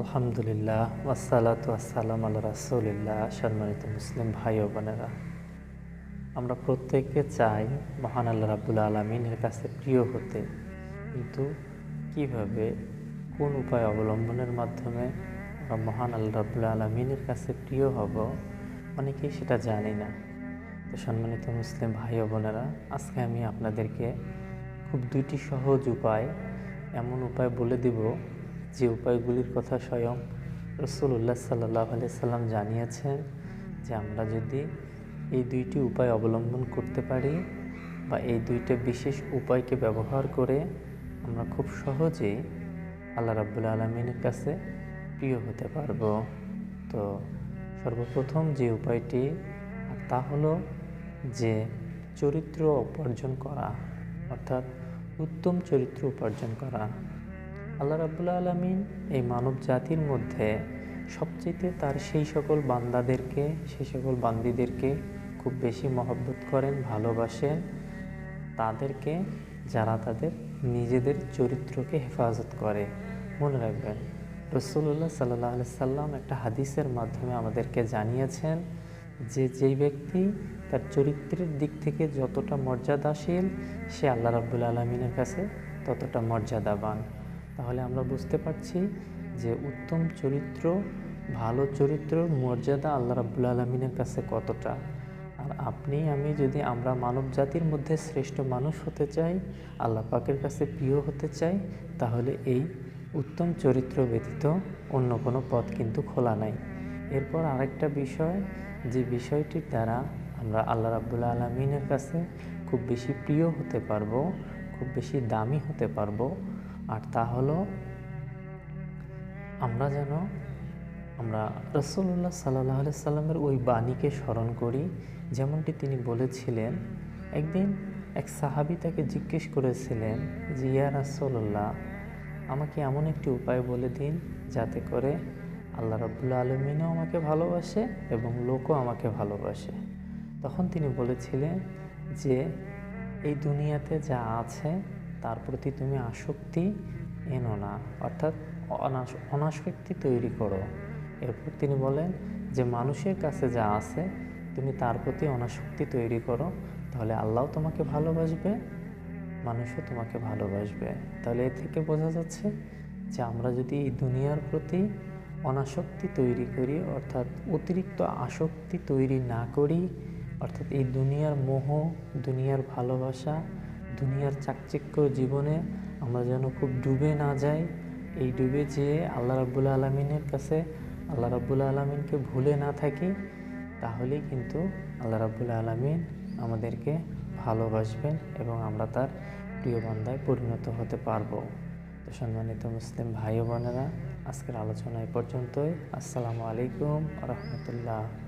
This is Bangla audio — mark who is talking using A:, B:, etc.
A: আলহামদুলিল্লাহ ওয়াসালাতু আল্লাহ রাসুলিল্লাহ, সম্মানিত মুসলিম ভাই ও বোনেরা। আমরা প্রত্যেকে চাই মহান আল্লাহ রাবুল আলমিনের কাছে প্রিয় হতে। কিন্তু কীভাবে, কোন উপায় অবলম্বনের মাধ্যমে আমরা মহান আল্লাহ রাবুল আলমিনের কাছে প্রিয় হব অনেকেই সেটা জানি না। তো সম্মানিত মুসলিম ভাই ও বোনেরা, আজকে আমি আপনাদেরকে খুব দুইটি সহজ উপায়, এমন উপায় বলে দিব যে উপায়গুলির কথা স্বয়ং রসুল্লাহ সাল্লাহ আলি সাল্লাম জানিয়েছেন যে আমরা যদি এই দুইটি উপায় অবলম্বন করতে পারি বা এই দুইটা বিশেষ উপায়কে ব্যবহার করে আমরা খুব সহজেই আল্লাহ রাবুল আলমিনের কাছে প্রিয় হতে পারব। তো সর্বপ্রথম যে উপায়টি তা হলো যে চরিত্র উপার্জন করা, অর্থাৎ উত্তম চরিত্র উপার্জন করা। আল্লাহ রাবুল্লা আলমিন এই মানব জাতির মধ্যে সবচেয়ে তার সেই সকল বান্দাদেরকে, সেই সকল বান্দিদেরকে খুব বেশি মহব্বত করেন, ভালোবাসেন। তাদেরকে যারা তাদের নিজেদের চরিত্রকে হেফাজত করে। মনে রাখবেন রসুল্লাহ সাল্লাহ সাল্লাম একটা হাদিসের মাধ্যমে আমাদেরকে জানিয়েছেন যে যেই ব্যক্তি তার চরিত্রের দিক থেকে যতটা মর্যাদাশীল, সে আল্লাহ রাবুল আলমিনের কাছে ততটা মর্যাদাবান। তাহলে আমরা বুঝতে পারছি যে উত্তম চরিত্র, ভালো চরিত্রর মর্যাদা আল্লাহ রাবুল আলমিনের কাছে কতটা? আর আপনি, আমি যদি আমরা মানব জাতির মধ্যে শ্রেষ্ঠ মানুষ হতে চাই, আল্লাহ পাকের কাছে প্রিয় হতে চাই, তাহলে এই উত্তম চরিত্র ব্যতীত অন্য কোনো পথ কিন্তু খোলা নাই। এরপর আরেকটা বিষয়, যে বিষয়টির দ্বারা আমরা আল্লাহ রাবুল্লা আলমিনের কাছে খুব বেশি প্রিয় হতে পারব, খুব বেশি দামি হতে পারব আর তা হলো, আমরা যেন, আমরা রসুল্লাহ সাল্লাহ সাল্লামের ওই বাণীকে স্মরণ করি, যেমনটি তিনি বলেছিলেন। একদিন এক সাহাবি তাকে জিজ্ঞেস করেছিলেন যে, ইয়া রাসোল্লাহ আমাকে এমন একটি উপায় বলে দিন যাতে করে আল্লাহ রবুল্লা আলমিনও আমাকে ভালোবাসে এবং লোকও আমাকে ভালোবাসে। তখন তিনি বলেছিলেন যে, এই দুনিয়াতে যা আছে তার প্রতি তুমি আসক্তি এনো না। অর্থাৎ অনাসক্তি তৈরি করো। এরপর তিনি বলেন যে, মানুষের কাছে যা আছে, তুমি তার প্রতি অনাসক্তি তৈরি করো, তাহলে আল্লাহ তোমাকে ভালোবাসবে, মানুষও তোমাকে ভালোবাসবে। তাহলে এ থেকে বোঝা যাচ্ছে যে, আমরা যদি এই দুনিয়ার প্রতি অনাসক্তি তৈরি করি, অর্থাৎ অতিরিক্ত আসক্তি তৈরি না করি, অর্থাৎ এই দুনিয়ার মোহ, দুনিয়ার ভালোবাসা দুনিয়ার চাকচিক্য জীবনে আমরা যেন খুব ডুবে না যাই। এই ডুবে যেয়ে আল্লাহ রাবুল্লা আলমিনের কাছে, আল্লাহ রাবুল্লা আলমিনকে ভুলে না থাকি, তাহলেই কিন্তু আল্লাহ রাবুল্লা আলমিন আমাদেরকে ভালোবাসবেন এবং আমরা তার প্রিয় বান্দায় পরিণত হতে পারব। তো সম্মানিত মুসলিম ভাই বোনেরা, আজকের আলোচনা এ পর্যন্তই। আসসালামু আলাইকুম রহমতুল্লাহ।